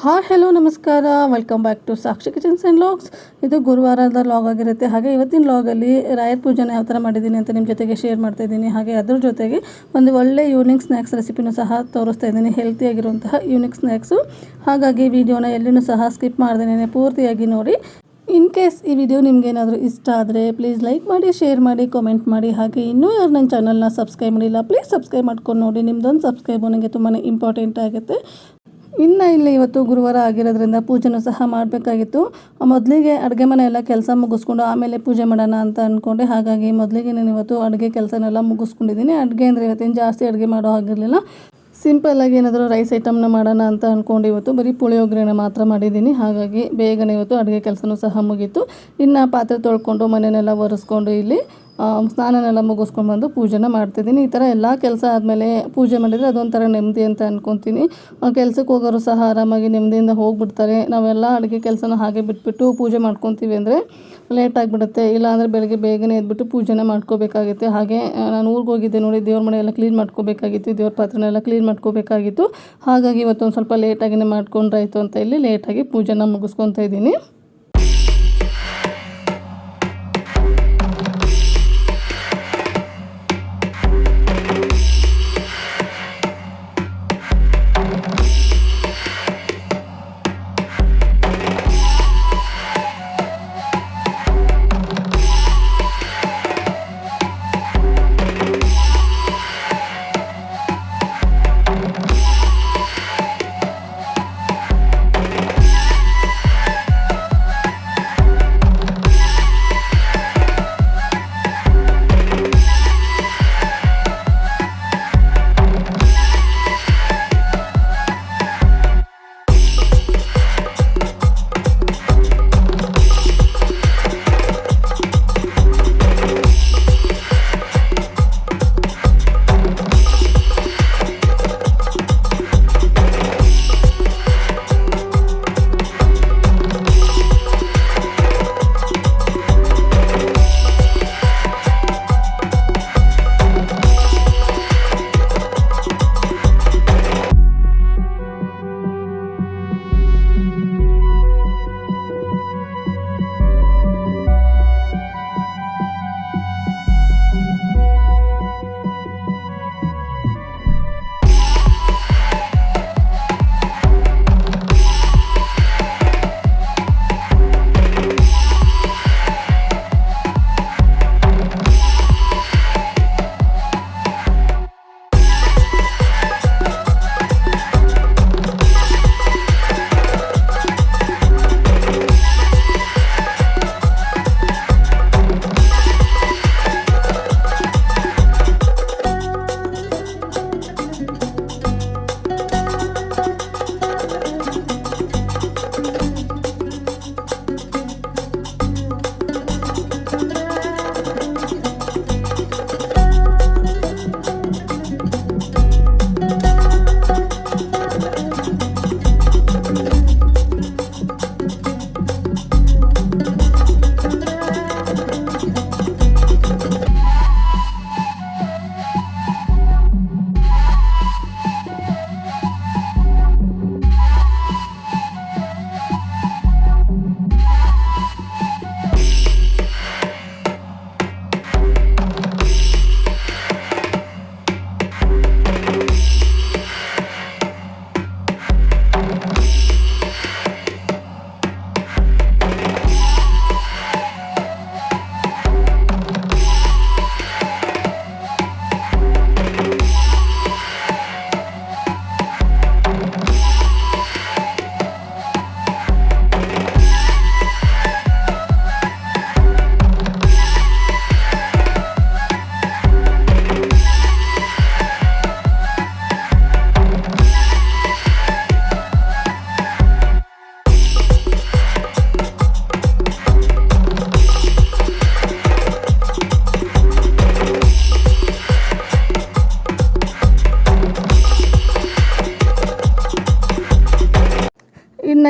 Hi hello ನಮಸ್ಕಾರ. Welcome back to Sakshi kitchens and vlogs ಇದು ಗುರುವಾರದ ಲಾಗ್ ಆಗಿರುತ್ತೆ. ಹಾಗೆ ಇವತ್ತಿನ ಲಾಗಲ್ಲಿ ರಾಯರ್ ಪೂಜೆನ ಯಾವ ಥರ ಮಾಡಿದ್ದೀನಿ ಅಂತ ನಿಮ್ಮ ಜೊತೆಗೆ ಶೇರ್ ಮಾಡ್ತಾ ಇದ್ದೀನಿ. ಹಾಗೆ ಅದ್ರ ಜೊತೆಗೆ ಒಂದು ಒಳ್ಳೆ ಯೂನಿಕ್ ಸ್ನ್ಯಾಕ್ಸ್ ರೆಸಿಪಿನೂ ಸಹ ತೋರಿಸ್ತಾ ಇದ್ದೀನಿ. ಹೆಲ್ತಿಯಾಗಿರುವಂತಹ ಯೂನಿಕ್ ಸ್ನ್ಯಾಕ್ಸು ಹಾಗಾಗಿ ವಿಡಿಯೋನ ಎಲ್ಲಿನೂ ಸಹ ಸ್ಕಿಪ್ ಮಾಡ್ದೇನೆ ಪೂರ್ತಿಯಾಗಿ ನೋಡಿ. ಇನ್ ಕೇಸ್ ಈ ವಿಡಿಯೋ ನಿಮಗೇನಾದರೂ ಇಷ್ಟ ಆದರೆ ಪ್ಲೀಸ್ ಲೈಕ್ ಮಾಡಿ ಶೇರ್ ಮಾಡಿ ಕಾಮೆಂಟ್ ಮಾಡಿ. ಹಾಗೆ ಇನ್ನೂ ಯಾರು ನನ್ನ ಚಾನಲ್ನ ಸಬ್ಸ್ಕ್ರೈಬ್ ಮಾಡಿಲ್ಲ ಪ್ಲೀಸ್ ಸಬ್ಸ್ಕ್ರೈಬ್ ಮಾಡ್ಕೊಂಡು ನೋಡಿ. ನಿಮ್ದೊಂದು ಸಬ್ಸ್ಕ್ರೈಬು ನನಗೆ ತುಂಬಾ ಇಂಪಾರ್ಟೆಂಟ್ ಆಗುತ್ತೆ. ಇನ್ನು ಇಲ್ಲಿ ಇವತ್ತು ಗುರುವಾರ ಆಗಿರೋದ್ರಿಂದ ಪೂಜೆನೂ ಸಹ ಮಾಡಬೇಕಾಗಿತ್ತು. ಮೊದಲಿಗೆ ಅಡುಗೆ ಮನೆ ಎಲ್ಲ ಕೆಲಸ ಮುಗಿಸ್ಕೊಂಡು ಆಮೇಲೆ ಪೂಜೆ ಮಾಡೋಣ ಅಂತ ಅಂದ್ಕೊಂಡೆ ಹಾಗಾಗಿ ಮೊದಲಿಗೆ ನಾನು ಇವತ್ತು ಅಡುಗೆ ಕೆಲಸನೆಲ್ಲ ಮುಗಿಸ್ಕೊಂಡಿದ್ದೀನಿ. ಅಡುಗೆ ಅಂದರೆ ಇವತ್ತೇನು ಜಾಸ್ತಿ ಅಡುಗೆ ಮಾಡೋ ಆಗಿರಲಿಲ್ಲ ಸಿಂಪಲ್ಲಾಗಿ ಏನಾದರೂ ರೈಸ್ ಐಟಮ್ನ ಮಾಡೋಣ ಅಂತ ಅಂದ್ಕೊಂಡು ಇವತ್ತು. ಬರೀ ಪುಳಿಯೋಗರೆನ ಮಾತ್ರ ಮಾಡಿದ್ದೀನಿ. ಹಾಗಾಗಿ ಬೇಗನೆ ಇವತ್ತು ಅಡುಗೆ ಕೆಲಸನೂ ಸಹ ಮುಗೀತು. ಇನ್ನು ಪಾತ್ರೆ ತೊಳ್ಕೊಂಡು ಮನೆಯನ್ನೆಲ್ಲ ಒರೆಸ್ಕೊಂಡು ಇಲ್ಲಿ ಸ್ನಾನನೆಲ್ಲ ಮುಗಿಸ್ಕೊಂಡು ಬಂದು ಪೂಜೆನ ಮಾಡ್ತಿದ್ದೀನಿ. ಈ ಥರ ಎಲ್ಲ ಕೆಲಸ ಆದಮೇಲೆ ಪೂಜೆ ಮಾಡಿದರೆ ಅದೊಂಥರ ನೆಮ್ಮದಿ ಅಂತ ಅಂದ್ಕೊತೀನಿ ಕೆಲಸಕ್ಕೆ ಹೋಗೋರು ಸಹ ಆರಾಮಾಗಿ ನೆಮ್ಮದಿಯಿಂದ ಹೋಗಿಬಿಡ್ತಾರೆ. ನಾವೆಲ್ಲ ಅಡುಗೆ ಕೆಲಸನ ಹಾಗೆ ಬಿಟ್ಬಿಟ್ಟು ಪೂಜೆ ಮಾಡ್ಕೊತೀವಿ ಅಂದರೆ ಲೇಟ್ ಆಗಿಬಿಡುತ್ತೆ. ಇಲ್ಲಾಂದರೆ ಬೆಳಗ್ಗೆ ಬೇಗನೆ ಎದ್ಬಿಟ್ಟು ಪೂಜೆನ ಮಾಡ್ಕೋಬೇಕಾಗುತ್ತೆ. ಹಾಗೆ ನಾನು ಊರಿಗೆ ಹೋಗಿದ್ದೆ ನೋಡಿ, ದೇವ್ರ ಮನೆ ಎಲ್ಲ ಕ್ಲೀನ್ ಮಾಡ್ಕೋಬೇಕಾಗಿತ್ತು, ದೇವ್ರ ಪಾತ್ರೆನೆಲ್ಲ ಕ್ಲೀನ್ ಮಾಡ್ಕೋಬೇಕಾಗಿತ್ತು. ಹಾಗಾಗಿ ಇವತ್ತೊಂದು ಸ್ವಲ್ಪ ಲೇಟಾಗಿನೇ ಮಾಡ್ಕೊಂಡ್ರಾಯ್ತು ಅಂತ ಇಲ್ಲಿ ಲೇಟಾಗಿ ಪೂಜೆನ ಮುಗಿಸ್ಕೊತಾ ಇದ್ದೀನಿ.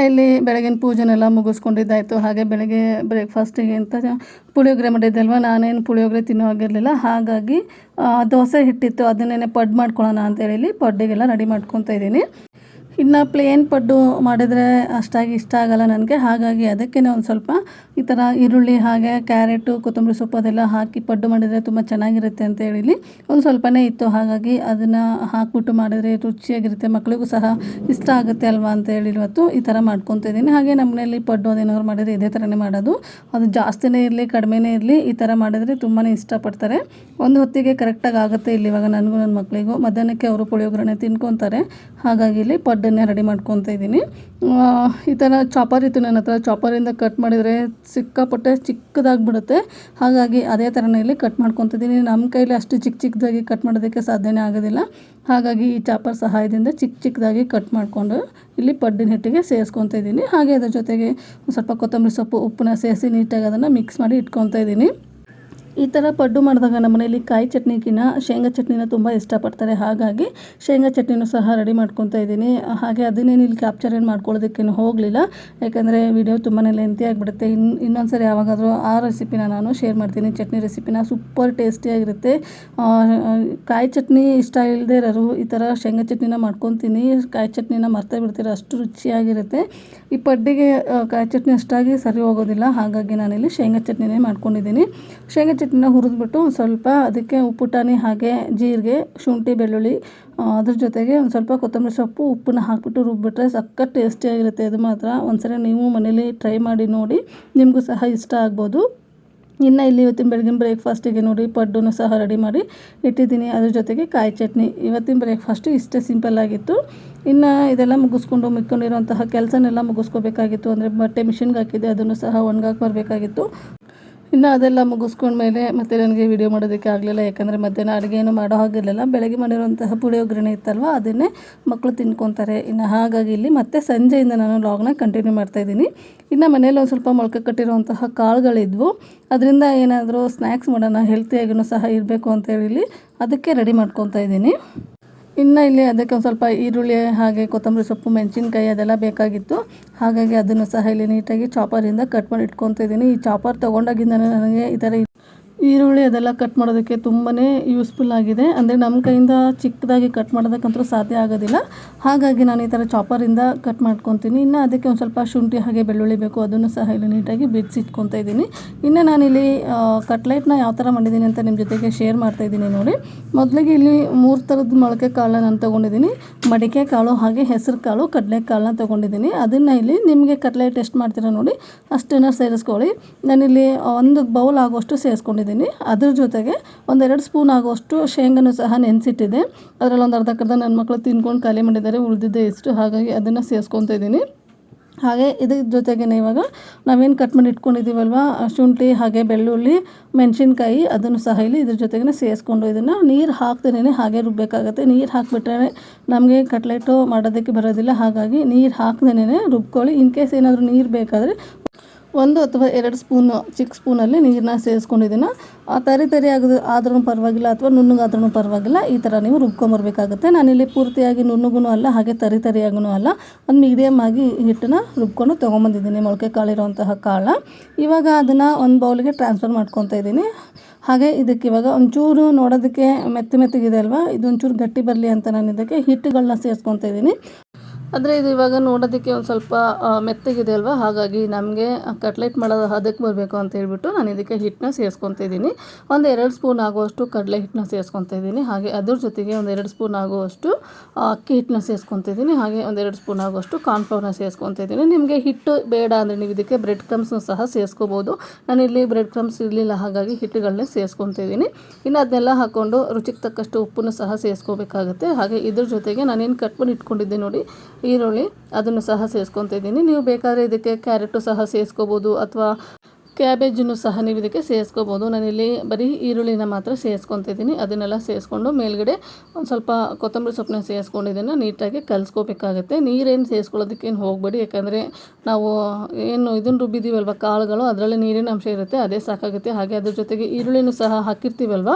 ಇಲ್ಲಿ ಬೆಳಗಿನ ಪೂಜೆನೆಲ್ಲ ಮುಗಿಸ್ಕೊಂಡಿದ್ದಾಯಿತು. ಹಾಗೆ ಬೆಳಗ್ಗೆ ಬ್ರೇಕ್ಫಾಸ್ಟಿಗೆ ಅಂತ ಪುಳಿಯೋಗರೆ ಮಾಡಿದ್ದಲ್ವ? ನಾನೇನು ಪುಳಿಯೋಗರೆ ತಿನ್ನೋ ಆಗಿರಲಿಲ್ಲ ಹಾಗಾಗಿ ದೋಸೆ ಹಿಟ್ಟಿತ್ತು. ಅದನ್ನೇ ಪಡ್ ಮಾಡ್ಕೊಳ್ಳೋಣ ಅಂತೇಳಿ ಪಡ್ಡಿಗೆಲ್ಲ ರೆಡಿ ಮಾಡ್ಕೊತಾ ಇದ್ದೀನಿ. ಇನ್ನು ಪ್ಲೇನ್ ಪಡ್ಡು ಮಾಡಿದರೆ ಅಷ್ಟಾಗಿ ಇಷ್ಟ ಆಗಲ್ಲ ನನಗೆ. ಹಾಗಾಗಿ ಅದಕ್ಕೇ ಒಂದು ಸ್ವಲ್ಪ ಈ ಥರ ಈರುಳ್ಳಿ ಹಾಗೆ ಕ್ಯಾರೆಟು, ಕೊತ್ತಂಬರಿ ಸೊಪ್ಪು ಅದೆಲ್ಲ ಹಾಕಿ ಪಡ್ಡು ಮಾಡಿದರೆ ತುಂಬ ಚೆನ್ನಾಗಿರುತ್ತೆ ಅಂತ ಹೇಳಿ ಒಂದು ಸ್ವಲ್ಪನೇ ಇತ್ತು, ಹಾಗಾಗಿ ಅದನ್ನು ಹಾಕ್ಬಿಟ್ಟು ಮಾಡಿದರೆ ರುಚಿಯಾಗಿರುತ್ತೆ ಮಕ್ಕಳಿಗೂ ಸಹ ಇಷ್ಟ ಆಗುತ್ತೆ ಅಲ್ವಾ ಅಂತ ಹೇಳಿ ಇವತ್ತು ಈ ಥರ ಮಾಡ್ಕೊತಾ ಇದ್ದೀನಿ. ಹಾಗೆ ನಮ್ಮ ಮನೆಯಲ್ಲಿ ಪಡ್ಡು ಅದೇನಾದ್ರು ಮಾಡಿದರೆ ಇದೇ ಥರನೇ ಮಾಡೋದು. ಅದು ಜಾಸ್ತಿನೇ ಇರಲಿ, ಕಡಿಮೆನೇ ಇರಲಿ, ಈ ಥರ ಮಾಡಿದರೆ ತುಂಬಾ ಇಷ್ಟಪಡ್ತಾರೆ. ಒಂದು ಹೊತ್ತಿಗೆ ಕರೆಕ್ಟಾಗಿ ಆಗುತ್ತೆ ಇಲ್ಲಿ ಇವಾಗ ನನಗೂ ನನ್ನ ಮಕ್ಕಳಿಗೂ ಮಧ್ಯಾಹ್ನಕ್ಕೆ ಅವರು ಪುಳಿಯೋಗರೆ ತಿನ್ಕೊತಾರೆ. ಹಾಗಾಗಿ ಇಲ್ಲಿ ಪಡ್ಡನ್ನೇ ರೆಡಿ ಮಾಡ್ಕೊತಾ ಇದ್ದೀನಿ. ಈ ಥರ ಚಾಪರ್ ಇತ್ತು ನನ್ನ ಹತ್ರ. ಚಾಪರಿಂದ ಕಟ್ ಮಾಡಿದರೆ ಸಿಕ್ಕಾಪಟ್ಟೆ ಚಿಕ್ಕದಾಗಿಬಿಡುತ್ತೆ. ಹಾಗಾಗಿ ಅದೇ ಥರನೇ ಇಲ್ಲಿ ಕಟ್ ಮಾಡ್ಕೊತಿದ್ದೀನಿ. ನಮ್ಮ ಕೈಲಿ ಅಷ್ಟು ಚಿಕ್ಕ ಚಿಕ್ಕದಾಗಿ ಕಟ್ ಮಾಡೋದಕ್ಕೆ ಸಾಧ್ಯನೇ ಆಗೋದಿಲ್ಲ. ಹಾಗಾಗಿ ಈ ಚಾಪರ್ ಸಹಾಯದಿಂದ ಚಿಕ್ಕ ಚಿಕ್ಕದಾಗಿ ಕಟ್ ಮಾಡಿಕೊಂಡು ಇಲ್ಲಿ ಪಡ್ಡಿನ ಹಿಟ್ಟಿಗೆ ಸೇರಿಸ್ಕೊತಾ ಇದ್ದೀನಿ. ಹಾಗೆ ಅದ್ರ ಜೊತೆಗೆ ಸ್ವಲ್ಪ ಕೊತ್ತಂಬರಿ ಸೊಪ್ಪು, ಉಪ್ಪನ್ನ ಸೇರಿಸಿ ನೀಟಾಗಿ ಅದನ್ನು ಮಿಕ್ಸ್ ಮಾಡಿ ಇಟ್ಕೊತಾ ಇದ್ದೀನಿ. ಈ ಥರ ಪಡ್ಡು ಮಾಡಿದಾಗ ನಮ್ಮ ಮನೆಯಲ್ಲಿ ಕಾಯಿ ಚಟ್ನಿಗಿನ ಶೇಂಗಾ ಚಟ್ನಿನ ತುಂಬ ಇಷ್ಟಪಡ್ತಾರೆ. ಹಾಗಾಗಿ ಶೇಂಗಾ ಚಟ್ನಿನೂ ಸಹ ರೆಡಿ ಮಾಡ್ಕೊತಾ ಇದ್ದೀನಿ. ಹಾಗೆ ಅದನ್ನೇನು ಇಲ್ಲಿ ಕ್ಯಾಪ್ಚರ್ ಏನು ಮಾಡ್ಕೊಳ್ಳೋದಕ್ಕೇನು ಹೋಗಲಿಲ್ಲ. ಯಾಕಂದರೆ ವಿಡಿಯೋ ತುಂಬಾ ಲೆಂತಿ ಆಗಿಬಿಡುತ್ತೆ. ಇನ್ನು ಇನ್ನೊಂದು ಸರಿ ಯಾವಾಗಾದರೂ ಆ ರೆಸಿಪಿನ ನಾನು ಶೇರ್ ಮಾಡ್ತೀನಿ. ಚಟ್ನಿ ರೆಸಿಪಿನ ಸೂಪರ್ ಟೇಸ್ಟಿಯಾಗಿರುತ್ತೆ ಕಾಯಿ ಚಟ್ನಿ ಇಷ್ಟ ಇಲ್ಲದೆ ಇರೋರು ಈ ಥರ ಶೇಂಗಾ ಚಟ್ನಿನ ಮಾಡ್ಕೊತೀನಿ. ಕಾಯಿ ಚಟ್ನಿನ ಮರ್ತೇ ಬಿಡ್ತೀರ, ಅಷ್ಟು ರುಚಿಯಾಗಿರುತ್ತೆ. ಈ ಪಡ್ಡಿಗೆ ಕಾಯಿ ಚಟ್ನಿ ಅಷ್ಟಾಗಿ ಸರಿ ಹೋಗೋದಿಲ್ಲ. ಹಾಗಾಗಿ ನಾನಿಲ್ಲಿ ಶೇಂಗಾ ಚಟ್ನಿನೇ ಮಾಡ್ಕೊಂಡಿದ್ದೀನಿ. ಶೇಂಗಾ ಚಟ್ನಿನ ಹುರಿದ್ಬಿಟ್ಟು ಸ್ವಲ್ಪ ಅದಕ್ಕೆ ಉಪ್ಪುಟಾಣಿ ಹಾಗೆ ಜೀರಿಗೆ, ಶುಂಠಿ, ಬೆಳ್ಳುಳ್ಳಿ ಅದ್ರ ಜೊತೆಗೆ ಒಂದು ಸ್ವಲ್ಪ ಕೊತ್ತಂಬರಿ ಸೊಪ್ಪು, ಉಪ್ಪನ್ನ ಹಾಕಿಬಿಟ್ಟು ರುಬ್ಬಿಟ್ರೆ ಸಖತ್ ಟೇಸ್ಟಿಯಾಗಿರುತ್ತೆ ಅದು ಮಾತ್ರ ಒಂದ್ಸರಿ ನೀವು ಮನೇಲಿ ಟ್ರೈ ಮಾಡಿ ನೋಡಿ, ನಿಮಗೂ ಸಹ ಇಷ್ಟ ಆಗ್ಬೋದು. ಇನ್ನು ಇಲ್ಲಿ ಇವತ್ತಿನ ಬೆಳಗಿನ ಬ್ರೇಕ್ಫಾಸ್ಟಿಗೆ ನೋಡಿ ಪಡ್ಡನ್ನು ಸಹ ರೆಡಿ ಮಾಡಿ ಇಟ್ಟಿದ್ದೀನಿ. ಅದ್ರ ಜೊತೆಗೆ ಕಾಯಿ ಚಟ್ನಿ. ಇವತ್ತಿನ ಬ್ರೇಕ್ಫಾಸ್ಟು ಇಷ್ಟೇ ಸಿಂಪಲ್ ಆಗಿತ್ತು. ಇನ್ನು ಇದೆಲ್ಲ ಮುಗಿಸ್ಕೊಂಡು ಮಿಕ್ಕೊಂಡಿರೋಂತಹ ಕೆಲಸನೆಲ್ಲ ಮುಗಿಸ್ಕೋಬೇಕಾಗಿತ್ತು. ಅಂದರೆ ಬಟ್ಟೆ ಮಿಷಿನ್ಗೆ ಹಾಕಿದ್ದೆ, ಅದನ್ನು ಸಹ ಒಣಗಾಕಿ ಬರಬೇಕಾಗಿತ್ತು. ಇನ್ನು ಅದೆಲ್ಲ ಮುಗಿಸ್ಕೊಂಡ್ಮೇಲೆ ಮತ್ತೆ ನನಗೆ ವಿಡಿಯೋ ಮಾಡೋದಕ್ಕೆ ಆಗಲಿಲ್ಲ, ಯಾಕಂದರೆ ಮಧ್ಯಾಹ್ನ ಅಡುಗೆ ಏನು ಮಾಡೋ ಹಾಗಿರಲಿಲ್ಲ. ಬೆಳಗ್ಗೆ ಮಾಡಿರುವಂತಹ ಪುಳಿಯೋಗರಣೆ ಇತ್ತಲ್ವ, ಅದನ್ನೇ ಮಕ್ಕಳು ತಿನ್ಕೊತಾರೆ. ಇನ್ನು ಹಾಗಾಗಿ ಇಲ್ಲಿ ಮತ್ತೆ ಸಂಜೆಯಿಂದ ನಾನು ಲಾಗ್ನ ಕಂಟಿನ್ಯೂ ಮಾಡ್ತಾಯಿದ್ದೀನಿ ಇನ್ನು ಮನೇಲಿ ಒಂದು ಸ್ವಲ್ಪ ಮೊಳಕೆ ಕಟ್ಟಿರುವಂತಹ ಕಾಳುಗಳಿದ್ವು. ಅದರಿಂದ ಏನಾದರೂ ಸ್ನ್ಯಾಕ್ಸ್ ಮಾಡೋಣ ಹೆಲ್ತಿಯಾಗಿಯೂ ಸಹ ಇರಬೇಕು ಅಂತ ಹೇಳಿ ಅದಕ್ಕೆ ರೆಡಿ ಮಾಡ್ಕೊತಾ ಇದ್ದೀನಿ. ಇನ್ನು ಇಲ್ಲಿ ಅದಕ್ಕೆ ಒಂದು ಸ್ವಲ್ಪ ಈರುಳ್ಳಿ, ಹಾಗೆ ಕೊತ್ತಂಬರಿ ಸೊಪ್ಪು, ಮೆಣಸಿನ್ಕಾಯಿ ಅದೆಲ್ಲ ಬೇಕಾಗಿತ್ತು. ಹಾಗಾಗಿ ಅದನ್ನು ಸಹ ಇಲ್ಲಿ ನೀಟಾಗಿ ಚಾಪರಿಂದ ಕಟ್ ಮಾಡಿ ಇಟ್ಕೊತಾ ಇದ್ದೀನಿ. ಈ ಚಾಪರ್ ತೊಗೊಂಡಾಗಿಂದ ನನಗೆ ಈ ಥರ ಈರುಳ್ಳಿ ಅದೆಲ್ಲ ಕಟ್ ಮಾಡೋದಕ್ಕೆ ತುಂಬಾ ಯೂಸ್ಫುಲ್ ಆಗಿದೆ. ಅಂದರೆ ನಮ್ಮ ಕೈಯಿಂದ ಚಿಕ್ಕದಾಗಿ ಕಟ್ ಮಾಡೋದಕ್ಕಂತೂ ಸಾಧ್ಯ ಆಗೋದಿಲ್ಲ. ಹಾಗಾಗಿ ನಾನು ಈ ಥರ ಚಾಪರಿಂದ ಕಟ್ ಮಾಡ್ಕೊತೀನಿ. ಇನ್ನು ಅದಕ್ಕೆ ಒಂದು ಸ್ವಲ್ಪ ಶುಂಠಿ, ಹಾಗೆ ಬೆಳ್ಳುಳ್ಳಿ ಬೇಕು. ಅದನ್ನು ಸಹ ಇಲ್ಲಿ ನೀಟಾಗಿ ಬಿಡಿಸಿಟ್ಕೊತಾ ಇದ್ದೀನಿ. ಇನ್ನು ನಾನಿಲ್ಲಿ ಕಟ್ಲೆಟ್ನ ಯಾವ ಥರ ಮಾಡಿದ್ದೀನಿ ಅಂತ ನಿಮ್ಮ ಜೊತೆಗೆ ಶೇರ್ ಮಾಡ್ತಾಯಿದ್ದೀನಿ ನೋಡಿ. ಮೊದಲಿಗೆ ಇಲ್ಲಿ ಮೂರು ಥರದ ಮೊಳಕೆ ಕಾಳನ್ನ ನಾನು ತೊಗೊಂಡಿದ್ದೀನಿ. ಮಡಿಕೆ ಕಾಳು, ಹಾಗೆ ಹೆಸರು ಕಾಳು, ಕಡಲೆ ಕಾಳನ್ನ ತೊಗೊಂಡಿದ್ದೀನಿ. ಅದನ್ನು ಇಲ್ಲಿ ನಿಮಗೆ ಕಟ್ಲೆಟ್ ಎಷ್ಟು ಮಾಡ್ತೀರಾ ನೋಡಿ, ಅಷ್ಟನ್ನು ಸೇರಿಸ್ಕೊಳ್ಳಿ. ನಾನಿಲ್ಲಿ ಒಂದು ಬೌಲ್ ಆಗೋಷ್ಟು ಸೇರಿಸ್ಕೊಂಡಿದ್ದೀನಿ. ಇದ್ದೀನಿ ಅದ್ರ ಜೊತೆಗೆ ಒಂದೆರಡು ಸ್ಪೂನ್ ಆಗುವಷ್ಟು ಶೇಂಗನೂ ಸಹ ನೆನೆಸಿಟ್ಟಿದೆ. ಅದರಲ್ಲಿ ಒಂದು ಅರ್ಧ ನನ್ನ ಮಕ್ಕಳು ತಿನ್ಕೊಂಡು ಖಾಲಿ ಮಾಡಿದ್ದಾರೆ, ಉಳಿದಿದ್ದೆ ಎಷ್ಟು ಹಾಗಾಗಿ ಅದನ್ನು ಸೇರಿಸ್ಕೊತಾ ಇದ್ದೀನಿ. ಹಾಗೆ ಇದ್ರ ಜೊತೆಗೆ ಇವಾಗ ನಾವೇನು ಕಟ್ ಮಾಡಿ ಇಟ್ಕೊಂಡಿದ್ದೀವಲ್ವ? ಶುಂಠಿ, ಹಾಗೆ ಬೆಳ್ಳುಳ್ಳಿ, ಮೆಣಸಿನ್ಕಾಯಿ ಅದನ್ನು ಸಹ ಇಲ್ಲಿ ಇದ್ರ ಜೊತೆಗೆ ಸೇರಿಸ್ಕೊಂಡು ಇದನ್ನು ನೀರು ಹಾಕ್ದೇ ಹಾಗೆ ರುಬ್ಬಬೇಕಾಗತ್ತೆ ನೀರು ಹಾಕಿಬಿಟ್ರೆ ನಮಗೆ ಕಟ್ಲೆಟು ಮಾಡೋದಕ್ಕೆ ಬರೋದಿಲ್ಲ. ಹಾಗಾಗಿ ನೀರು ಹಾಕ್ದೇ ರುಬ್ಕೊಳ್ಳಿ. ಇನ್ ಕೇಸ್ ಏನಾದರೂ ನೀರು ಬೇಕಾದರೆ ಒಂದು ಅಥವಾ ಎರಡು ಸ್ಪೂನು, ಚಿಕ್ಕ ಸ್ಪೂನಲ್ಲಿ ನೀರನ್ನ ಸೇರಿಸ್ಕೊಂಡಿದ್ದೀನಿ. ತರಿ ತರಿ ಆಗದು, ಆದ್ರೂ ಪರವಾಗಿಲ್ಲ ಅಥವಾ ನುಣ್ಣಗಾದ್ರೂ ಪರವಾಗಿಲ್ಲ, ಈ ಥರ ನೀವು ರುಬ್ಕೊಂಬರ್ಬೇಕಾಗುತ್ತೆ. ನಾನಿಲ್ಲಿ ಪೂರ್ತಿಯಾಗಿ ನುಣ್ಣಗೂ ಅಲ್ಲ, ಹಾಗೆ ತರಿ ತರಿಯಾಗೂ ಅಲ್ಲ. ಒಂದು ಮೀಡಿಯಮ್ ಆಗಿ ಹಿಟ್ಟನ್ನ ರುಬ್ಕೊಂಡು ತೊಗೊಂಬಂದಿದ್ದೀನಿ, ಮೊಳಕೆ ಕಾಳಿರುವಂತಹ ಕಾಳು. ಇವಾಗ ಅದನ್ನು ಒಂದು ಬೌಲ್ಗೆ ಟ್ರಾನ್ಸ್ಫರ್ ಮಾಡ್ಕೊತಾ ಇದ್ದೀನಿ. ಹಾಗೆ ಇದಕ್ಕೆ ಇವಾಗ ಒಂಚೂರು ನೋಡೋದಕ್ಕೆ ಮೆತ್ತ ಮೆತ್ತಗಿದೆ ಅಲ್ವಾ? ಇದು ಒಂಚೂರು ಗಟ್ಟಿ ಬರಲಿ ಅಂತ ನಾನು ಇದಕ್ಕೆ ಹಿಟ್ಟುಗಳನ್ನ ಸೇರಿಸ್ಕೊತಾ ಇದ್ದೀನಿ. ಆದರೆ ಇದು ಇವಾಗ ನೋಡೋದಕ್ಕೆ ಒಂದು ಸ್ವಲ್ಪ ಮೆತ್ತಗಿದೆ ಅಲ್ವಾ? ಹಾಗಾಗಿ ನಮಗೆ ಕಟ್ಲೆಟ್ ಮಾಡೋದು ಅದಕ್ಕೆ ಬರಬೇಕು ಅಂತ ಹೇಳ್ಬಿಟ್ಟು ನಾನು ಇದಕ್ಕೆ ಹಿಟ್ಟನ್ನ ಸೇರಿಸ್ಕೊತ ಇದ್ದೀನಿ ಒಂದು ಎರಡು ಸ್ಪೂನ್ ಆಗುವಷ್ಟು ಕಡಲೆ ಹಿಟ್ಟನ್ನ ಸೇರಿಸ್ಕೊತ ಇದ್ದೀನಿ ಹಾಗೆ ಅದ್ರ ಜೊತೆಗೆ ಒಂದು ಎರಡು ಸ್ಪೂನ್ ಆಗುವಷ್ಟು ಅಕ್ಕಿ ಹಿಟ್ಟನ್ನ ಸೇರಿಸ್ಕೊತ ಇದ್ದೀನಿ ಹಾಗೆ ಒಂದೆರಡು ಸ್ಪೂನ್ ಆಗುವಷ್ಟು ಕಾರ್ನ್ಫ್ಲವರ್ನ ಸೇರಿಸ್ಕೊತ ಇದ್ದೀನಿ ನಿಮಗೆ ಹಿಟ್ಟು ಬೇಡ ಅಂದರೆ ನೀವು ಇದಕ್ಕೆ ಬ್ರೆಡ್ ಕ್ರಮ್ಸ್ನು ಸಹ ಸೇರಿಸ್ಕೋಬೋದು. ನಾನಿಲ್ಲಿ ಬ್ರೆಡ್ ಕ್ರಮ್ಸ್ ಇರಲಿಲ್ಲ, ಹಾಗಾಗಿ ಹಿಟ್ಟುಗಳನ್ನೇ ಸೇರಿಸ್ಕೊತ ಇದ್ದೀನಿ ಇನ್ನು ಅದನ್ನೆಲ್ಲ ಹಾಕ್ಕೊಂಡು ರುಚಿಗೆ ತಕ್ಕಷ್ಟು ಉಪ್ಪನ್ನು ಸಹ ಸೇರಿಸ್ಕೋಬೇಕಾಗುತ್ತೆ. ಹಾಗೆ ಇದ್ರ ಜೊತೆಗೆ ನಾನೇನು ಕಟ್ ಮಾಡಿ ಇಟ್ಕೊಂಡಿದ್ದೆ ನೋಡಿ ಈರುಳ್ಳಿ ಅದನ್ನು ಸಹ ಸೇರಿಸ್ಕೊತ ಇದ್ದೀನಿ. ನೀವು ಬೇಕಾದರೆ ಇದಕ್ಕೆ ಕ್ಯಾರೆಟು ಸಹ ಸೇರಿಸ್ಕೋಬೋದು ಅಥವಾ ಕ್ಯಾಬೇಜನ್ನು ಸಹ ನೀವು ಇದಕ್ಕೆ ಸೇರಿಸ್ಕೋಬೋದು ನಾನಿಲ್ಲಿ ಬರೀ ಈರುಳ್ಳಿನ ಮಾತ್ರ ಸೇರಿಸ್ಕೊತಿದ್ದೀನಿ ಅದನ್ನೆಲ್ಲ ಸೇರಿಸ್ಕೊಂಡು ಮೇಲ್ಗಡೆ ಒಂದು ಸ್ವಲ್ಪ ಕೊತ್ತಂಬರಿ ಸೊಪ್ಪನ್ನ ಸೇರಿಸ್ಕೊಂಡಿದ್ದನ್ನು ನೀಟಾಗಿ ಕಲಿಸ್ಕೋಬೇಕಾಗುತ್ತೆ. ನೀರೇನು ಸೇರಿಸ್ಕೊಳ್ಳೋದಕ್ಕೇನು ಹೋಗಬೇಡಿ. ಯಾಕಂದರೆ ನಾವು ಏನು ಇದನ್ನು ರುಬ್ಬಿದ್ದೀವಲ್ವ ಕಾಳುಗಳು, ಅದರಲ್ಲಿ ನೀರಿನ ಅಂಶ ಇರುತ್ತೆ. ಅದೇ ಸಾಕಾಗುತ್ತೆ. ಹಾಗೆ ಅದ್ರ ಜೊತೆಗೆ ಈರುಳ್ಳಿನೂ ಸಹ ಹಾಕಿರ್ತೀವಲ್ವ,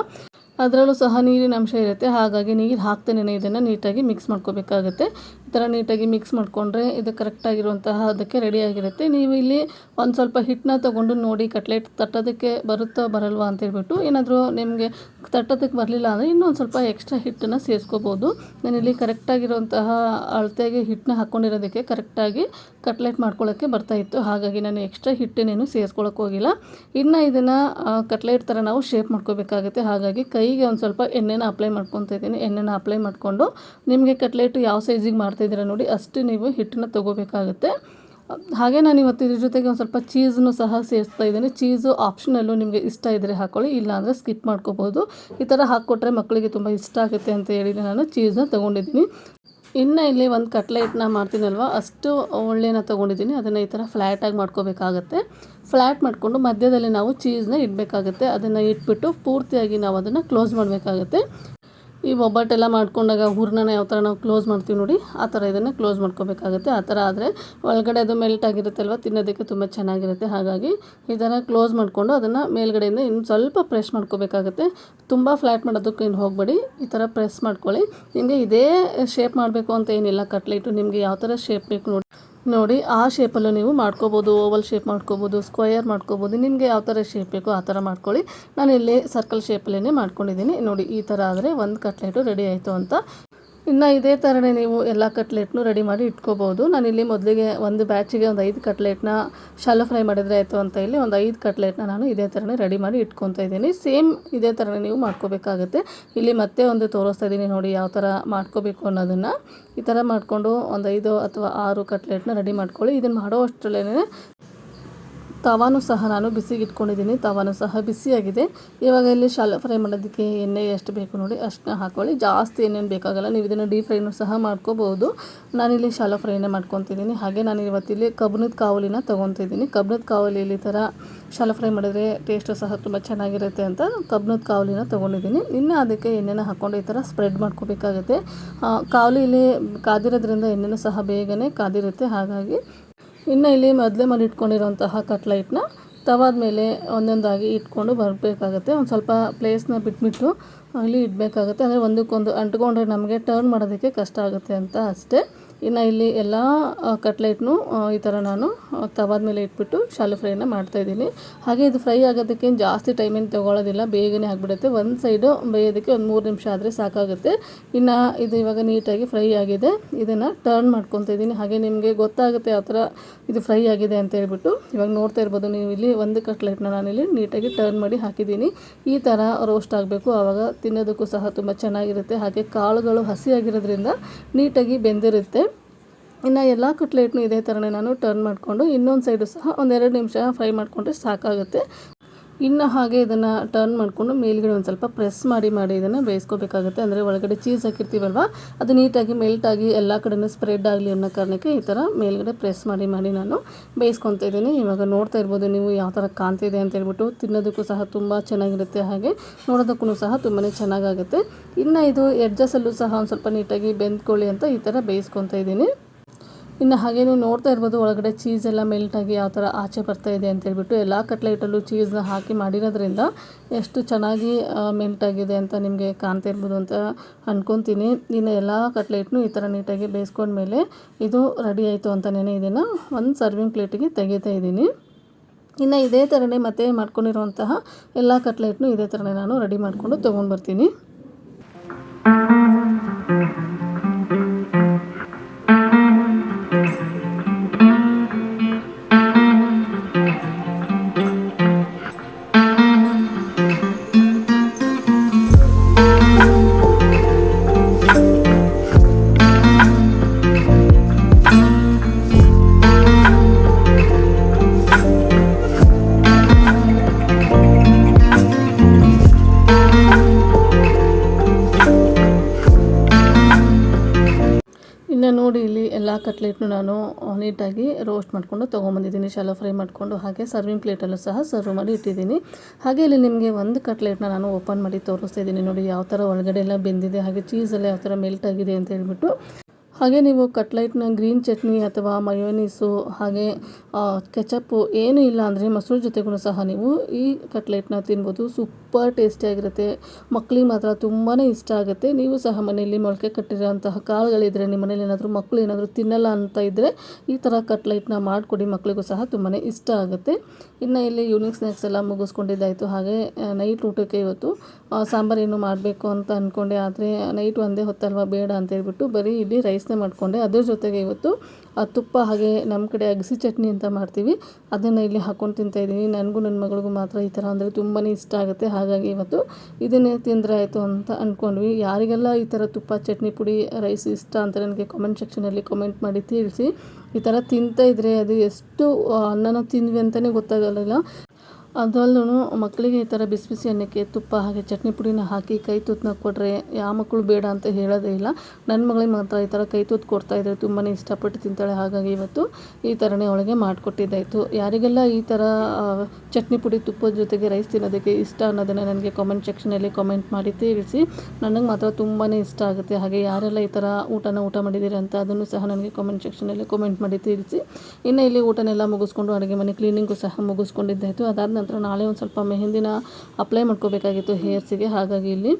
ಅದರಲ್ಲೂ ಸಹ ನೀರಿನ ಅಂಶ ಇರುತ್ತೆ. ಹಾಗಾಗಿ ನೀರು ಹಾಕ್ತೇನೆ ಇದನ್ನು ನೀಟಾಗಿ ಮಿಕ್ಸ್ ಮಾಡ್ಕೋಬೇಕಾಗುತ್ತೆ. ಥರ ನೀಟಾಗಿ ಮಿಕ್ಸ್ ಮಾಡಿಕೊಂಡ್ರೆ ಇದು ಕರೆಕ್ಟಾಗಿರುವಂತಹ ಅದಕ್ಕೆ ರೆಡಿಯಾಗಿರುತ್ತೆ ನೀವು ಇಲ್ಲಿ ಒಂದು ಸ್ವಲ್ಪ ಹಿಟ್ಟನ್ನ ತೊಗೊಂಡು ನೋಡಿ ಕಟ್ಲೆಟ್ ತಟ್ಟೋದಕ್ಕೆ ಬರುತ್ತೋ ಬರಲ್ವಾ ಅಂತೇಳ್ಬಿಟ್ಟು ಏನಾದರೂ ನಿಮಗೆ ತಟ್ಟೋದಕ್ಕೆ ಬರಲಿಲ್ಲ ಅಂದರೆ ಇನ್ನೊಂದು ಸ್ವಲ್ಪ ಎಕ್ಸ್ಟ್ರಾ ಹಿಟ್ಟನ್ನು ಸೇರಿಸ್ಕೋಬೋದು. ನಾನಿಲ್ಲಿ ಕರೆಕ್ಟಾಗಿರುವಂತಹ ಅಳತೆಗೆ ಹಿಟ್ಟನ್ನ ಹಾಕ್ಕೊಂಡಿರೋದಕ್ಕೆ ಕರೆಕ್ಟಾಗಿ ಕಟ್ಲೆಟ್ ಮಾಡ್ಕೊಳ್ಳೋಕ್ಕೆ ಬರ್ತಾಯಿತ್ತು ಹಾಗಾಗಿ ನಾನು ಎಕ್ಸ್ಟ್ರಾ ಹಿಟ್ಟನ್ನೇನು ಸೇರಿಸ್ಕೊಳಕ್ಕೆ ಹೋಗಿಲ್ಲ. ಇನ್ನು ಇದನ್ನು ಕಟ್ಲೆಟ್ ಥರ ನಾವು ಶೇಪ್ ಮಾಡ್ಕೋಬೇಕಾಗುತ್ತೆ. ಹಾಗಾಗಿ ಕೈಗೆ ಒಂದು ಸ್ವಲ್ಪ ಎಣ್ಣೆನ ಅಪ್ಲೈ ಮಾಡ್ಕೊತಾ ಇದ್ದೀನಿ. ಎಣ್ಣೆನ ಅಪ್ಲೈ ಮಾಡಿಕೊಂಡು ನಿಮಗೆ ಕಟ್ಲೆಟ್ ಯಾವ ಸೈಜಿಗೆ ಮಾಡ್ತಾಯಿದ್ದೀರಾ ನೋಡಿ ಅಷ್ಟು ನೀವು ಹಿಟ್ಟನ್ನ ತೊಗೋಬೇಕಾಗುತ್ತೆ. ಹಾಗೆ ನಾನು ಇವತ್ತು ಇದ್ರ ಜೊತೆಗೆ ಒಂದು ಸ್ವಲ್ಪ ಚೀಸನ್ನು ಸಹ ಸೇರಿಸ್ತಾ ಇದ್ದೀನಿ. ಚೀಸು ಆಪ್ಷನಲ್ಲು ನಿಮಗೆ ಇಷ್ಟ ಇದ್ದರೆ ಹಾಕ್ಕೊಳ್ಳಿ ಇಲ್ಲಾಂದರೆ ಸ್ಕಿಪ್ ಮಾಡ್ಕೋಬೋದು ಈ ಥರ ಹಾಕ್ಕೊಟ್ರೆ ಮಕ್ಕಳಿಗೆ ತುಂಬ ಇಷ್ಟ ಆಗುತ್ತೆ ಅಂತ ಹೇಳಿ ನಾನು ಚೀಸನ್ನ ತೊಗೊಂಡಿದ್ದೀನಿ. ಇನ್ನು ಇಲ್ಲಿ ಒಂದು ಕಟ್ಲೆಟ್ನ ಮಾಡ್ತೀನಲ್ವ, ಅಷ್ಟು ಒಳ್ಳೆನ ತೊಗೊಂಡಿದ್ದೀನಿ. ಅದನ್ನು ಈ ಥರ ಫ್ಲ್ಯಾಟಾಗಿ ಮಾಡ್ಕೋಬೇಕಾಗತ್ತೆ. ಫ್ಲ್ಯಾಟ್ ಮಾಡಿಕೊಂಡು ಮಧ್ಯದಲ್ಲಿ ನಾವು ಚೀಸ್ನ ಇಡಬೇಕಾಗತ್ತೆ. ಅದನ್ನು ಇಟ್ಬಿಟ್ಟು ಪೂರ್ತಿಯಾಗಿ ನಾವು ಅದನ್ನು ಕ್ಲೋಸ್ ಮಾಡಬೇಕಾಗತ್ತೆ. ಈ ಒಬ್ಬಟ್ಟೆಲ್ಲ ಮಾಡ್ಕೊಂಡಾಗ ಹೂರ್ಣನ ಯಾವ ಥರ ನಾವು ಕ್ಲೋಸ್ ಮಾಡ್ತೀವಿ ನೋಡಿ, ಆ ಥರ ಇದನ್ನು ಕ್ಲೋಸ್ ಮಾಡ್ಕೋಬೇಕಾಗುತ್ತೆ. ಆ ಥರ ಆದರೆ ಒಳಗಡೆ ಅದು ಮೆಲ್ಟ್ ಆಗಿರುತ್ತೆ ಅಲ್ವ ತಿನ್ನೋದಕ್ಕೆ ತುಂಬ ಚೆನ್ನಾಗಿರುತ್ತೆ. ಹಾಗಾಗಿ ಥರ ಕ್ಲೋಸ್ ಮಾಡಿಕೊಂಡು ಅದನ್ನು ಮೇಲ್ಗಡೆಯಿಂದ ಇನ್ನು ಸ್ವಲ್ಪ ಪ್ರೆಸ್ ಮಾಡ್ಕೋಬೇಕಾಗುತ್ತೆ. ತುಂಬ ಫ್ಲ್ಯಾಟ್ ಮಾಡೋದಕ್ಕೆ ಇನ್ನು ಹೋಗಬೇಡಿ, ಈ ಥರ ಪ್ರೆಸ್ ಮಾಡ್ಕೊಳ್ಳಿ. ನಿಮಗೆ ಇದೇ ಶೇಪ್ ಮಾಡಬೇಕು ಅಂತ ಏನಿಲ್ಲ ಕಟ್ಲೆಟು ನಿಮಗೆ ಯಾವ ಥರ ಶೇಪ್ ಬೇಕು ನೋಡಿ. ನೋಡಿ, ಆ ಶೇಪಲ್ಲೂ ನೀವು ಮಾಡ್ಕೋಬೋದು ಓವಲ್ ಶೇಪ್ ಮಾಡ್ಕೋಬೋದು ಸ್ಕ್ವಯರ್ ಮಾಡ್ಕೋಬೋದು, ನಿಮಗೆ ಯಾವ ಥರ ಶೇಪ್ ಬೇಕೋ ಆ ಥರ ಮಾಡ್ಕೊಳ್ಳಿ. ನಾನು ಇಲ್ಲಿ ಸರ್ಕಲ್ ಶೇಪಲ್ಲೇ ಮಾಡ್ಕೊಂಡಿದ್ದೀನಿ. ನೋಡಿ, ಈ ಥರ ಆದರೆ ಒಂದು ಕಟ್ಲೆಟು ರೆಡಿ ಆಯಿತು ಅಂತ ಇನ್ನು ಇದೇ ಥರನೇ ನೀವು ಎಲ್ಲ ಕಟ್ಲೆಟ್ನೂ ರೆಡಿ ಮಾಡಿ ಇಟ್ಕೋಬೋದು ನಾನಿಲ್ಲಿ ಮೊದಲಿಗೆ ಒಂದು ಬ್ಯಾಚಿಗೆ ಒಂದು ಐದು ಕಟ್ಲೆಟ್ನ ಶಾಲೋ ಫ್ರೈ ಮಾಡಿದರೆ ಆಯಿತು ಅಂತ ಇಲ್ಲಿ ಒಂದು ಐದು ಕಟ್ಲೆಟ್ನ ನಾನು ಇದೇ ಥರನೇ ರೆಡಿ ಮಾಡಿ ಇಟ್ಕೊತಾ ಇದ್ದೀನಿ. ಸೇಮ್ ಇದೇ ಥರನೇ ನೀವು ಮಾಡ್ಕೋಬೇಕಾಗುತ್ತೆ. ಇಲ್ಲಿ ಮತ್ತೆ ಒಂದು ತೋರಿಸ್ತಾ ಇದ್ದೀನಿ ನೋಡಿ ಯಾವ ಥರ ಮಾಡ್ಕೋಬೇಕು ಅನ್ನೋದನ್ನು. ಈ ಥರ ಮಾಡಿಕೊಂಡು ಒಂದು ಐದು ಅಥವಾ ಆರು ಕಟ್ಲೆಟ್ನ ರೆಡಿ ಮಾಡ್ಕೊಳ್ಳಿ. ಇದನ್ನು ಮಾಡೋ ಅಷ್ಟರಲ್ಲೇ ತವಾನು ಸಹ ನಾನು ಬಿಸಿಗೆ ಇಟ್ಕೊಂಡಿದ್ದೀನಿ ತವಾನು ಸಹ ಬಿಸಿಯಾಗಿದೆ. ಇವಾಗ ಇಲ್ಲಿ ಶಾಲ ಫ್ರೈ ಮಾಡೋದಕ್ಕೆ ಎಣ್ಣೆ ಎಷ್ಟು ಬೇಕು ನೋಡಿ ಅಷ್ಟನ್ನ ಹಾಕ್ಕೊಳ್ಳಿ ಜಾಸ್ತಿ ಎಣ್ಣೆನು ಬೇಕಾಗಲ್ಲ, ನೀವು ಇದನ್ನು ಡೀಪ್ ಫ್ರೈನೂ ಸಹ ಮಾಡ್ಕೋಬೋದು ನಾನಿಲ್ಲಿ ಶಾಲೋ ಫ್ರೈನೇ ಮಾಡ್ಕೊತಿದ್ದೀನಿ. ಹಾಗೆ ನಾನು ಇವತ್ತಿಲ್ಲಿ ಕಬ್ಬನದ ಕಾವಲಿನ ತೊಗೊತಿದ್ದೀನಿ. ಕಬ್ಬನದ ಕಾವಲಿಯಲ್ಲಿ ಈ ಥರ ಶಾಲೋ ಫ್ರೈ ಮಾಡಿದರೆ ಟೇಸ್ಟು ಸಹ ತುಂಬ ಚೆನ್ನಾಗಿರುತ್ತೆ ಅಂತ ಕಬ್ಬನದ ಕಾವಲಿನ ತೊಗೊಂಡಿದ್ದೀನಿ. ಇನ್ನು ಅದಕ್ಕೆ ಎಣ್ಣೆನ ಹಾಕ್ಕೊಂಡು ಈ ಥರ ಸ್ಪ್ರೆಡ್ ಮಾಡ್ಕೋಬೇಕಾಗುತ್ತೆ. ಇಲ್ಲಿ ಕಾದಿರೋದ್ರಿಂದ ಎಣ್ಣೆನೂ ಸಹ ಬೇಗನೆ ಕಾದಿರುತ್ತೆ. ಹಾಗಾಗಿ ಇನ್ನು ಇಲ್ಲಿ ಮೊದಲೇ ಮಾಡಿ ಇಟ್ಕೊಂಡಿರೋಂತಹ ಕಟ್ಲೈಟ್ನ ತವಾದ ಮೇಲೆ ಒಂದೊಂದಾಗಿ ಇಟ್ಕೊಂಡು ಬರಬೇಕಾಗತ್ತೆ. ಒಂದು ಸ್ವಲ್ಪ ಪ್ಲೇಸ್ನ ಬಿಟ್ಬಿಟ್ಟು ಇಲ್ಲಿ ಇಡಬೇಕಾಗುತ್ತೆ. ಅಂದರೆ ಒಂದಕ್ಕೊಂದು ಅಂಟ್ಕೊಂಡ್ರೆ ನಮಗೆ ಟರ್ನ್ ಮಾಡೋದಕ್ಕೆ ಕಷ್ಟ ಆಗುತ್ತೆ ಅಂತ ಅಷ್ಟೇ. ಇನ್ನು ಇಲ್ಲಿ ಎಲ್ಲ ಕಟ್ಲೆಟ್ನು ಈ ಥರ ನಾನು ತವಾದ ಮೇಲೆ ಇಟ್ಬಿಟ್ಟು ಶಾಲು ಫ್ರೈನ ಮಾಡ್ತಾಯಿದ್ದೀನಿ ಹಾಗೆ ಇದು ಫ್ರೈ ಆಗೋದಕ್ಕೆ ಜಾಸ್ತಿ ಟೈಮೇನು ತಗೊಳ್ಳೋದಿಲ್ಲ ಬೇಗನೆ ಆಗಿಬಿಡುತ್ತೆ. ಒಂದು ಸೈಡು ಬೇಯೋದಕ್ಕೆ ಒಂದು ಮೂರು ನಿಮಿಷ ಆದರೆ ಸಾಕಾಗುತ್ತೆ. ಇನ್ನು ಇದು ಇವಾಗ ನೀಟಾಗಿ ಫ್ರೈ ಆಗಿದೆ. ಇದನ್ನು ಟರ್ನ್ ಮಾಡ್ಕೊತಾ ಇದ್ದೀನಿ. ಹಾಗೆ ನಿಮಗೆ ಗೊತ್ತಾಗುತ್ತೆ ಆ ಥರ ಇದು ಫ್ರೈ ಆಗಿದೆ ಅಂತ ಹೇಳ್ಬಿಟ್ಟು ಇವಾಗ ನೋಡ್ತಾ ಇರ್ಬೋದು ನೀವು ಇಲ್ಲಿ ಒಂದು ಕಟ್ಲೆಟ್ನ ನಾನಿಲ್ಲಿ ನೀಟಾಗಿ ಟರ್ನ್ ಮಾಡಿ ಹಾಕಿದ್ದೀನಿ. ಈ ಥರ ರೋಸ್ಟ್ ಆಗಬೇಕು. ಆವಾಗ ತಿನ್ನೋದಕ್ಕೂ ಸಹ ತುಂಬ ಚೆನ್ನಾಗಿರುತ್ತೆ. ಹಾಗೆ ಕಾಳುಗಳು ಹಸಿಯಾಗಿರೋದ್ರಿಂದ ನೀಟಾಗಿ ಬೆಂದಿರುತ್ತೆ. ಇನ್ನು ಎಲ್ಲ ಕಟ್ಲೆಟ್ನು ಇದೇ ಥರನೇ ನಾನು ಟರ್ನ್ ಮಾಡಿಕೊಂಡು ಇನ್ನೊಂದು ಸೈಡು ಸಹ ಒಂದೆರಡು ನಿಮಿಷ ಫ್ರೈ ಮಾಡಿಕೊಂಡ್ರೆ ಸಾಕಾಗುತ್ತೆ. ಇನ್ನು ಹಾಗೆ ಇದನ್ನು ಟರ್ನ್ ಮಾಡಿಕೊಂಡು ಮೇಲ್ಗಡೆ ಒಂದು ಸ್ವಲ್ಪ ಪ್ರೆಸ್ ಮಾಡಿ ಮಾಡಿ ಇದನ್ನು ಬೇಯಿಸ್ಕೋಬೇಕಾಗುತ್ತೆ. ಅಂದರೆ ಒಳಗಡೆ ಚೀಸ್ ಹಾಕಿರ್ತೀವಲ್ವ, ಅದು ನೀಟಾಗಿ ಮೆಲ್ಟ್ ಆಗಿ ಎಲ್ಲ ಕಡೆಯೂ ಸ್ಪ್ರೆಡ್ ಆಗಲಿ ಅನ್ನೋ ಕಾರಣಕ್ಕೆ ಈ ಥರ ಮೇಲ್ಗಡೆ ಪ್ರೆಸ್ ಮಾಡಿ ಮಾಡಿ ನಾನು ಬೇಯಿಸ್ಕೊತಾ ಇದ್ದೀನಿ. ಇವಾಗ ನೋಡ್ತಾ ಇರ್ಬೋದು ನೀವು ಯಾವ ಥರ ಕಾಣ್ತಿದೆ ಅಂತ ಹೇಳ್ಬಿಟ್ಟು ತಿನ್ನೋದಕ್ಕೂ ಸಹ ತುಂಬ ಚೆನ್ನಾಗಿರುತ್ತೆ. ಹಾಗೆ ನೋಡೋದಕ್ಕೂ ಸಹ ತುಂಬಾ ಚೆನ್ನಾಗಾಗುತ್ತೆ. ಇನ್ನು ಇದು ಎಡ್ಜಸಲ್ಲೂ ಸಹ ಒಂದು ಸ್ವಲ್ಪ ನೀಟಾಗಿ ಬೆಂದ್ಕೊಳ್ಳಿ ಅಂತ ಈ ಥರ ಬೇಯಿಸ್ಕೊತಾ ಇದ್ದೀನಿ. ಇನ್ನು ಹಾಗೆ ನೀವು ನೋಡ್ತಾ ಇರ್ಬೋದು, ಒಳಗಡೆ ಚೀಸ್ ಎಲ್ಲ ಮೆಲ್ಟಾಗಿ ಯಾವ ಥರ ಆಚೆ ಬರ್ತಾ ಇದೆ ಅಂತ ಹೇಳ್ಬಿಟ್ಟು ಎಲ್ಲ ಕಟ್ಲೆಟಲ್ಲೂ ಚೀಸ್ನ ಹಾಕಿ ಮಾಡಿರೋದ್ರಿಂದ ಎಷ್ಟು ಚೆನ್ನಾಗಿ ಮೆಲ್ಟಾಗಿದೆ ಅಂತ ನಿಮಗೆ ಕಾಣ್ತಾ ಇರ್ಬೋದು ಅಂತ ಅಂದ್ಕೊತೀನಿ ಇನ್ನು ಎಲ್ಲ ಕಟ್ಲೆಟ್ನು ಈ ಥರ ನೀಟಾಗಿ ಬೇಯಿಸ್ಕೊಂಡ್ಮೇಲೆ ಇದು ರೆಡಿ ಆಯಿತು ಅಂತಲೇ ಇದನ್ನು ಒಂದು ಸರ್ವಿಂಗ್ ಪ್ಲೇಟಿಗೆ ತೆಗಿತಾ ಇದ್ದೀನಿ. ಇನ್ನು ಇದೇ ಥರನೇ ಮತ್ತೆ ಮಾಡ್ಕೊಂಡಿರುವಂತಹ ಎಲ್ಲ ಕಟ್ಲೆಟ್ನು ಇದೇ ಥರನೇ ನಾನು ರೆಡಿ ಮಾಡಿಕೊಂಡು ತೊಗೊಂಡು ಬರ್ತೀನಿ. ನೋಡಿ ಇಲ್ಲಿ ಎಲ್ಲ ಕಟ್ಲೆಟ್ನು ನಾನು ನೀಟಾಗಿ ರೋಸ್ಟ್ ಮಾಡಿಕೊಂಡು ತೊಗೊಂಬಂದಿದ್ದೀನಿ ಶಾಲೋ ಫ್ರೈ ಮಾಡಿಕೊಂಡು. ಹಾಗೆ ಸರ್ವಿಂಗ್ ಪ್ಲೇಟಲ್ಲೂ ಸಹ ಸರ್ವ್ ಮಾಡಿ ಇಟ್ಟಿದ್ದೀನಿ. ಹಾಗೆ ಇಲ್ಲಿ ನಿಮಗೆ ಒಂದು ಕಟ್ಲೆಟ್ನ ನಾನು ಓಪನ್ ಮಾಡಿ ತೋರಿಸ್ತಾ ಇದ್ದೀನಿ. ನೋಡಿ ಯಾವ ಥರ ಒಳಗಡೆ ಎಲ್ಲ ಬೆಂದಿದೆ, ಹಾಗೆ ಚೀಸೆಲ್ಲ ಯಾವ ಥರ ಮೆಲ್ಟ್ ಆಗಿದೆ ಅಂತ ಹೇಳ್ಬಿಟ್ಟು. ಹಾಗೆ ನೀವು ಕಟ್ಲೈಟ್ನ, ಗ್ರೀನ್ ಚಟ್ನಿ ಅಥವಾ ಮಯೋನೀಸು, ಹಾಗೆ ಕೆಚಪ್ಪು ಏನೂ ಇಲ್ಲ ಅಂದರೆ ಮೊಸರು ಜೊತೆಗೂ ಸಹ ನೀವು ಈ ಕಟ್ಲೆಟ್ನ ತಿನ್ಬೋದು. ಸೂಪರ್ ಟೇಸ್ಟಿಯಾಗಿರುತ್ತೆ ಮಕ್ಕಳಿಗೆ ಮಾತ್ರ ತುಂಬಾ ಇಷ್ಟ ಆಗುತ್ತೆ. ನೀವು ಸಹ ಮನೆಯಲ್ಲಿ ಮೊಳಕೆ ಕಟ್ಟಿರೋಂತಹ ಕಾಳುಗಳಿದ್ರೆ ನಿಮ್ಮ ಮನೇಲಿ ಏನಾದರೂ ಮಕ್ಕಳು ಏನಾದರೂ ತಿನ್ನಲ್ಲ ಅಂತ ಇದ್ದರೆ ಈ ಥರ ಕಟ್ಲೈಟ್ನ ಮಾಡಿಕೊಡಿ. ಮಕ್ಕಳಿಗೂ ಸಹ ತುಂಬಾ ಇಷ್ಟ ಆಗುತ್ತೆ. ಇನ್ನು ಇಲ್ಲಿ ಈವ್ನಿಂಗ್ ಸ್ನ್ಯಾಕ್ಸ್ ಎಲ್ಲ ಮುಗಿಸ್ಕೊಂಡಿದ್ದಾಯಿತು. ಹಾಗೆ ನೈಟ್ ಊಟಕ್ಕೆ ಇವತ್ತು ಸಾಂಬಾರು ಸಾಂಬಾರೇನು ಮಾಡಬೇಕು ಅಂತ ಅಂದ್ಕೊಂಡೆ ಆದರೆ ನೈಟ್ ಒಂದೇ ಹೊತ್ತಲ್ವ? ಬೇಡ ಅಂತ ಹೇಳ್ಬಿಟ್ಟು ಬರೀ ಇಲ್ಲಿ ರೈಸ್ನೇ ಮಾಡಿಕೊಂಡೆ. ಅದ್ರ ಜೊತೆಗೆ ಇವತ್ತು ತುಪ್ಪ ಹಾಗೆ ನಮ್ಮ ಕಡೆ ಅಗಸಿ ಚಟ್ನಿ ಅಂತ ಮಾಡ್ತೀವಿ. ಅದನ್ನು ಇಲ್ಲಿ ಹಾಕ್ಕೊಂಡು ತಿಂತಾಯಿದ್ದೀನಿ ನನಗೂ ನನ್ನ ಮಗಳಿಗೂ ಮಾತ್ರ ಈ ಥರ ಅಂದರೆ ತುಂಬಾ ಇಷ್ಟ ಆಗುತ್ತೆ. ಹಾಗಾಗಿ ಇವತ್ತು ಇದನ್ನೇ ತಿಂದರೆ ಆಯಿತು ಅಂತ ಅಂದ್ಕೊಂಡ್ವಿ ಯಾರಿಗೆಲ್ಲ ಈ ಥರ ತುಪ್ಪ, ಚಟ್ನಿ, ಪುಡಿ, ರೈಸ್ ಇಷ್ಟ ಅಂತ ನನಗೆ ಕಾಮೆಂಟ್ ಸೆಕ್ಷನಲ್ಲಿ ಕಾಮೆಂಟ್ ಮಾಡಿ ತಿಳಿಸಿ. ಈ ಥರ ತಿಂತಾ ಇದ್ದರೆ ಅದು ಎಷ್ಟು ಅನ್ನನ ತಿಂದ್ವಿ ಅಂತಲೇ ಗೊತ್ತಾಗಲ್ಲ. ಅದರಲ್ಲೂ ಮಕ್ಕಳಿಗೆ ಈ ಥರ ಬಿಸಿ ಬಿಸಿ ಅನ್ನಕ್ಕೆ ತುಪ್ಪ ಹಾಗೆ ಚಟ್ನಿ ಪುಡಿನ ಹಾಕಿ ಕೈ ತುತ್ತನ್ನ ಕೊಟ್ಟರೆ ಯಾವ ಮಕ್ಕಳು ಬೇಡ ಅಂತ ಹೇಳೋದೇ ಇಲ್ಲ. ನನ್ನ ಮಗಳಿಗೆ ಮಾತ್ರ ಈ ಥರ ಕೈ ತುತ್ತು ಕೊಡ್ತಾಯಿದ್ರೆ ತುಂಬಾ ಇಷ್ಟಪಟ್ಟು ತಿಂತಾಳೆ. ಹಾಗಾಗಿ ಇವತ್ತು ಈ ಥರನೇ ಅವಳಿಗೆ ಮಾಡಿಕೊಟ್ಟಿದ್ದಾಯಿತು. ಯಾರಿಗೆಲ್ಲ ಈ ಥರ ಚಟ್ನಿ ಪುಡಿ ತುಪ್ಪದ ಜೊತೆಗೆ ರೈಸ್ ತಿನ್ನೋದಕ್ಕೆ ಇಷ್ಟ ಅನ್ನೋದನ್ನು ನನಗೆ ಕಾಮೆಂಟ್ ಸೆಕ್ಷನಲ್ಲಿ ಕಾಮೆಂಟ್ ಮಾಡಿ ತಿಳಿಸಿ. ನನಗೆ ಮಾತ್ರ ತುಂಬಾ ಇಷ್ಟ ಆಗುತ್ತೆ. ಹಾಗೆ ಯಾರೆಲ್ಲ ಈ ಥರ ಊಟನ ಊಟ ಮಾಡಿದ್ದೀರಿ ಅಂತ ಅದನ್ನು ಸಹ ನನಗೆ ಕಾಮೆಂಟ್ ಸೆಕ್ಷನಲ್ಲಿ ಕಾಮೆಂಟ್ ಮಾಡಿ ತಿಳಿಸಿ. ಇನ್ನು ಇಲ್ಲಿ ಊಟನೆಲ್ಲ ಮುಗಿಸ್ಕೊಂಡು ಅಡುಗೆ ಮನೆ ಕ್ಲೀನಿಂಗು ಸಹ ಮುಗಿಸ್ಕೊಂಡಿದ್ದಾಯಿತು. ಅದಾದ ನಂತರ ನಾಳೆ ಒಂದು ಸ್ವಲ್ಪ ಮೆಹಂದಿನ ಅಪ್ಲೈ ಮಾಡ್ಕೋಬೇಕಾಗಿತ್ತು ಹೇರ್ಸಿಗೆ ಹಾಗಾಗಿ ಇಲ್ಲಿ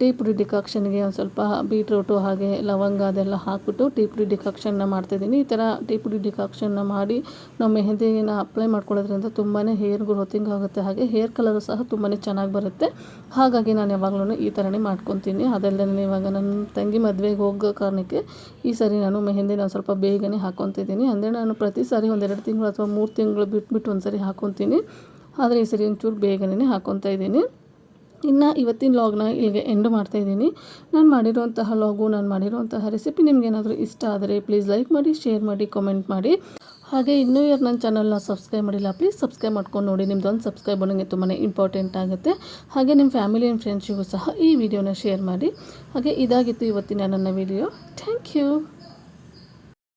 ಟೀ ಪುಡಿ ಡಿಕಾಕ್ಷನ್ಗೆ ಒಂದು ಸ್ವಲ್ಪ ಬೀಟ್ರೂಟು ಹಾಗೆ ಲವಂಗ ಅದೆಲ್ಲ ಹಾಕ್ಬಿಟ್ಟು ಟೀ ಪುಡಿ ಡಿಕಾಕ್ಷನ್ನ ಮಾಡ್ತಿದ್ದೀನಿ. ಈ ಥರ ಟೀ ಪುಡಿ ಡಿಕಾಕ್ಷನ್ನ ಮಾಡಿ ನಾವು ಮೆಹಂದಿನ ಅಪ್ಲೈ ಮಾಡ್ಕೊಳ್ಳೋದ್ರಿಂದ ತುಂಬಾ ಹೇರ್ ಗ್ರೋತಿಂಗ್ ಆಗುತ್ತೆ. ಹಾಗೆ ಹೇರ್ ಕಲರು ಸಹ ತುಂಬಾ ಚೆನ್ನಾಗಿ ಬರುತ್ತೆ. ಹಾಗಾಗಿ ನಾನು ಯಾವಾಗಲೂ ಈ ಥರನೇ ಮಾಡ್ಕೊತೀನಿ. ಅದಲ್ಲದೆ ಇವಾಗ ನನ್ನ ತಂಗಿ ಮದುವೆಗೆ ಹೋಗೋ ಕಾರಣಕ್ಕೆ ಈ ಸರಿ ನಾನು ಮೆಹಂದಿನ ಒಂದು ಸ್ವಲ್ಪ ಬೇಗನೆ ಹಾಕ್ಕೊತಿದ್ದೀನಿ ಅಂದರೆ ನಾನು ಪ್ರತಿ ಸಾರಿ ಒಂದೆರಡು ತಿಂಗಳು ಅಥವಾ ಮೂರು ತಿಂಗಳು ಬಿಟ್ಬಿಟ್ಟು ಒಂದು ಸರಿ ಹಾಕ್ಕೊತೀನಿ ಆದರೆ ಈ ಸರಿ ಒಂಚೂರು ಬೇಗನೆ ಹಾಕ್ಕೊತಾ ಇದ್ದೀನಿ. ಇನ್ನು ಇವತ್ತಿನ ಲಾಗ್ನ ಇಲ್ಲಿಗೆ ಎಂಡ್ ಮಾಡ್ತಾಯಿದ್ದೀನಿ ನಾನು ಮಾಡಿರುವಂತಹ ಲಾಗು ನಾನು ಮಾಡಿರುವಂತಹ ರೆಸಿಪಿ ನಿಮಗೇನಾದರೂ ಇಷ್ಟ ಆದರೆ ಪ್ಲೀಸ್ ಲೈಕ್ ಮಾಡಿ ಶೇರ್ ಮಾಡಿ ಕಮೆಂಟ್ ಮಾಡಿ. ಹಾಗೆ ಇನ್ನೂ ಯಾರು ನನ್ನ ಚಾನಲ್ನ ಸಬ್ಸ್ಕ್ರೈಬ್ ಮಾಡಿಲ್ಲ ಪ್ಲೀಸ್ ಸಬ್ಸ್ಕ್ರೈಬ್ ಮಾಡ್ಕೊಂಡು ನೋಡಿ. ನಿಮ್ದೊಂದು ಸಬ್ಸ್ಕ್ರೈಬ್ ನನಗೆ ತುಂಬಾ ಇಂಪಾರ್ಟೆಂಟ್ ಆಗುತ್ತೆ. ಹಾಗೆ ನಿಮ್ಮ ಫ್ಯಾಮಿಲಿ ಆ್ಯಂಡ್ ಫ್ರೆಂಡ್ಸಿಗೂ ಸಹ ಈ ವಿಡಿಯೋನ ಶೇರ್ ಮಾಡಿ. ಹಾಗೆ ಇದಾಗಿತ್ತು ಇವತ್ತಿನ ನನ್ನ ವಿಡಿಯೋ ಥ್ಯಾಂಕ್ ಯು